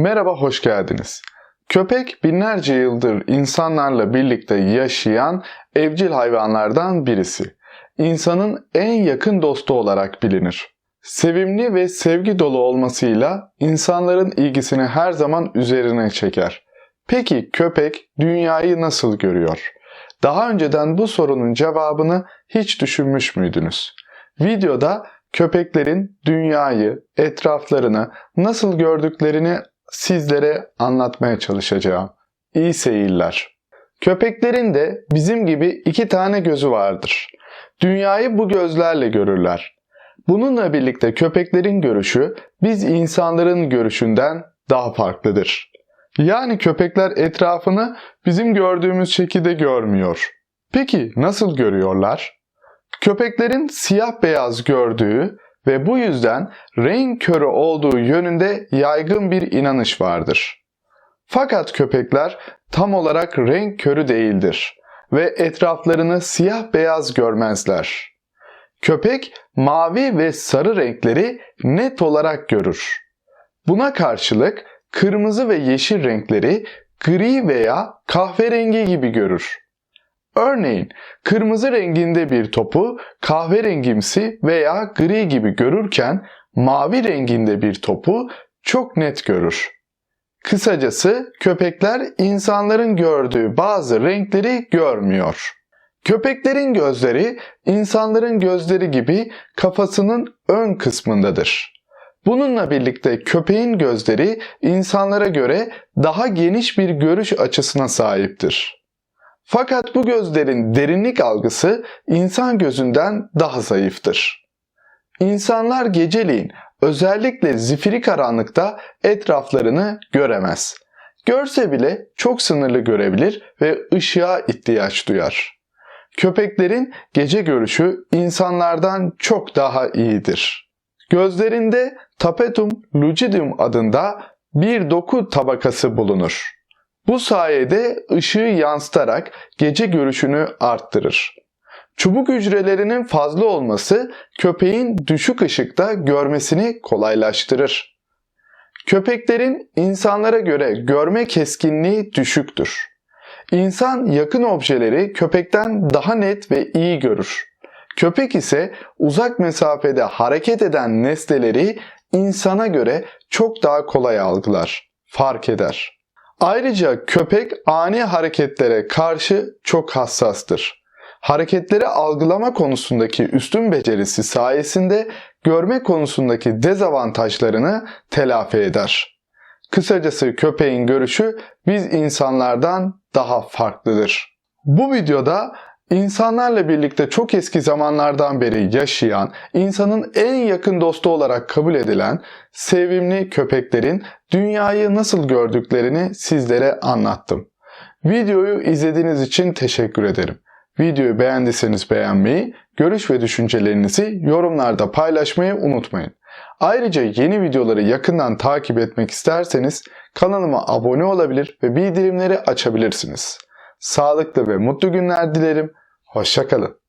Merhaba, hoş geldiniz. Köpek binlerce yıldır insanlarla birlikte yaşayan evcil hayvanlardan birisi. İnsanın en yakın dostu olarak bilinir. Sevimli ve sevgi dolu olmasıyla insanların ilgisini her zaman üzerine çeker. Peki köpek dünyayı nasıl görüyor? Daha önceden bu sorunun cevabını hiç düşünmüş müydünüz? Videoda köpeklerin dünyayı, etraflarını nasıl gördüklerini sizlere anlatmaya çalışacağım. İyi seyirler. Köpeklerin de bizim gibi iki tane gözü vardır. Dünyayı bu gözlerle görürler. Bununla birlikte köpeklerin görüşü biz insanların görüşünden daha farklıdır. Yani köpekler etrafını bizim gördüğümüz şekilde görmüyor. Peki nasıl görüyorlar? Köpeklerin siyah beyaz gördüğü ve bu yüzden renk körü olduğu yönünde yaygın bir inanış vardır. Fakat köpekler tam olarak renk körü değildir ve etraflarını siyah beyaz görmezler. Köpek mavi ve sarı renkleri net olarak görür. Buna karşılık kırmızı ve yeşil renkleri gri veya kahverengi gibi görür. Örneğin kırmızı renginde bir topu kahverengimsi veya gri gibi görürken mavi renginde bir topu çok net görür. Kısacası köpekler insanların gördüğü bazı renkleri görmüyor. Köpeklerin gözleri insanların gözleri gibi kafasının ön kısmındadır. Bununla birlikte köpeğin gözleri insanlara göre daha geniş bir görüş açısına sahiptir. Fakat bu gözlerin derinlik algısı insan gözünden daha zayıftır. İnsanlar geceliğin özellikle zifiri karanlıkta etraflarını göremez. Görse bile çok sınırlı görebilir ve ışığa ihtiyaç duyar. Köpeklerin gece görüşü insanlardan çok daha iyidir. Gözlerinde tapetum lucidum adında bir doku tabakası bulunur. Bu sayede ışığı yansıtarak gece görüşünü arttırır. Çubuk hücrelerinin fazla olması köpeğin düşük ışıkta görmesini kolaylaştırır. Köpeklerin insanlara göre görme keskinliği düşüktür. İnsan yakın objeleri köpekten daha net ve iyi görür. Köpek ise uzak mesafede hareket eden nesneleri insana göre çok daha kolay algılar, fark eder. Ayrıca köpek ani hareketlere karşı çok hassastır. Hareketleri algılama konusundaki üstün becerisi sayesinde görme konusundaki dezavantajlarını telafi eder. Kısacası köpeğin görüşü biz insanlardan daha farklıdır. Bu videoda insanlarla birlikte çok eski zamanlardan beri yaşayan, insanın en yakın dostu olarak kabul edilen sevimli köpeklerin dünyayı nasıl gördüklerini sizlere anlattım. Videoyu izlediğiniz için teşekkür ederim. Videoyu beğendiyseniz beğenmeyi, görüş ve düşüncelerinizi yorumlarda paylaşmayı unutmayın. Ayrıca yeni videoları yakından takip etmek isterseniz kanalıma abone olabilir ve bildirimleri açabilirsiniz. Sağlıklı ve mutlu günler dilerim. Hoşçakalın.